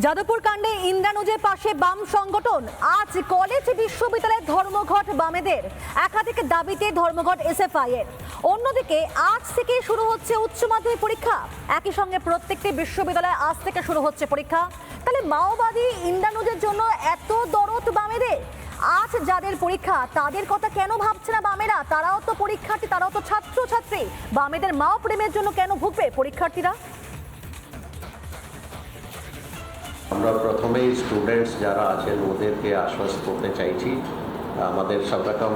যাদবপুর কাণ্ডে ইন্দ্রানুজের পাশে বাম সংগঠন। আজ কলেজ, বিশ্ববিদ্যালয়ের ধর্মঘট বামেদের। একাধিক দাবিতে ধর্মঘট এসএফআই এর অন্যদিকে, আজ থেকে শুরু হচ্ছে উচ্চ মাধ্যমিক পরীক্ষা। একই সঙ্গে প্রত্যেকটি বিশ্ববিদ্যালয়ে আজ থেকে শুরু হচ্ছে পরীক্ষা। তাহলে মাওবাদী ইন্দ্রানুজের জন্য এত দরদ বামেদের? আজ যাদের পরীক্ষা, তাদের কথা কেন ভাবছে না বামেরা? তারাও তো পরীক্ষার্থী, তারাও তো ছাত্র ছাত্রী বামেদের মাও প্রেমের জন্য কেন ভুগবে পরীক্ষার্থীরা? আমরা প্রথমেই স্টুডেন্টস যারা আছেন, ওদেরকে আশ্বস্ত করতে চাইছি। আমাদের সব রকম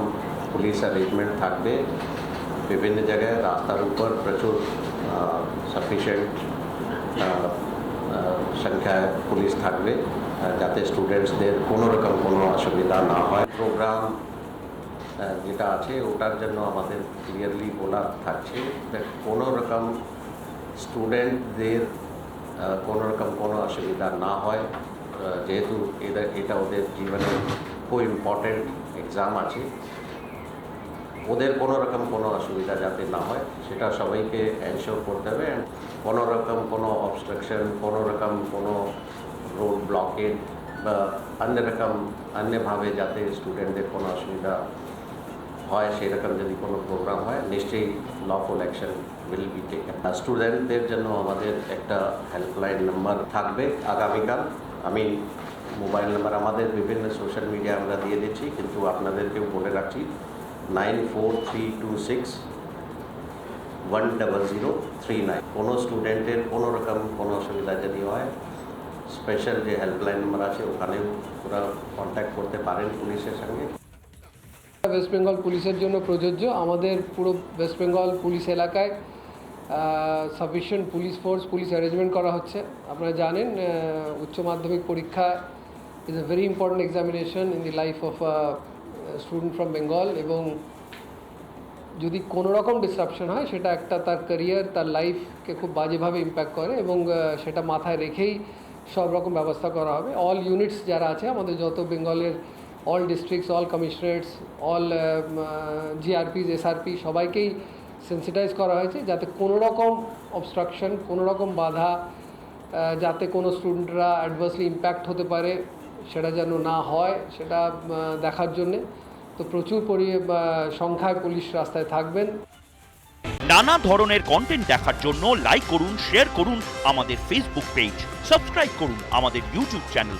পুলিশ অ্যারেঞ্জমেন্ট থাকবে। বিভিন্ন জায়গায় রাস্তার উপর প্রচুর সাফিসিয়েন্ট সংখ্যায় পুলিশ থাকবে যাতে স্টুডেন্টসদের কোনো রকম কোনো অসুবিধা না হয়। প্রোগ্রাম যেটা আছে, ওটার জন্য আমাদের ক্লিয়ারলি বলা থাকছে। কোনো রকম স্টুডেন্টদের কোনো রকম কোনো অসুবিধা না হয়। যেহেতু এটা এটা ওদের জীবনে খুব ইম্পর্টেন্ট এক্সাম আছে। ওদের কোনো রকম কোনো অসুবিধা যাতে না হয়, সেটা সবাইকে এনশোর করতে হবে। And কোনো রকম কোনো অবস্ট্রাকশন কোনো রকম কোনো রোড ব্লকেড বা অন্য রকম, অন্যভাবে যাতে স্টুডেন্টদের কোনো অসুবিধা হয় সেরকম যদি কোনো প্রোগ্রাম হয়, নিশ্চয়ই lawful action will be taken স্টুডেন্টদের জন্য আমাদের একটা হেল্পলাইন নাম্বার থাকবে আগামীকাল। আমি মোবাইল নাম্বার আমাদের বিভিন্ন সোশ্যাল মিডিয়া আমরা দিয়ে দিচ্ছি, কিন্তু আপনাদেরকেও বলে রাখছি nine four three two six one double zero three nine কোনো স্টুডেন্টের কোনো রকম কোনো অসুবিধা যদি হয় স্পেশাল যে হেল্পলাইন নাম্বার আছে, ওখানেও ওরা কন্ট্যাক্ট করতে পারেন পুলিশের সঙ্গে। ওয়েস্ট বেঙ্গল পুলিশের জন্য প্রযোজ্য। আমাদের পুরো ওয়েস্ট বেঙ্গল পুলিশ এলাকায় sufficient police force police arrangement করা হচ্ছে। আপনারা জানেন উচ্চ মাধ্যমিক পরীক্ষা is a very important examination in the life of student from Bengal এবং যদি কোনো রকম ডিসরাপশন হয়, সেটা একটা তার ক্যারিয়ার তার লাইফকে খুব বাজেভাবে ইম্প্যাক্ট করে এবং সেটা মাথায় রেখেই সব রকম ব্যবস্থা করা হবে। অল ইউনিটস যারা আছে, আমাদের যত বেঙ্গলের all districts all commissionerates all GRPs SRP সবাইকেই সেন্সিটাইজ করা হয়েছে যাতে কোনো রকম অবস্ট্রাকশন কোনো রকম বাধা যাতে কোনো স্টুডেন্টরা অ্যাডভার্সলি ইম্প্যাক্ট হতে পারে, সেটা যেন না হয়, সেটা দেখার জন্যে। তো প্রচুর পরি সংখ্যায় পুলিশ রাস্তায় থাকবেন। নানা ধরনের কন্টেন্ট দেখার জন্য লাইক করুন শেয়ার করুন আমাদের ফেসবুক পেজ সাবস্ক্রাইব করুন আমাদের ইউটিউব চ্যানেল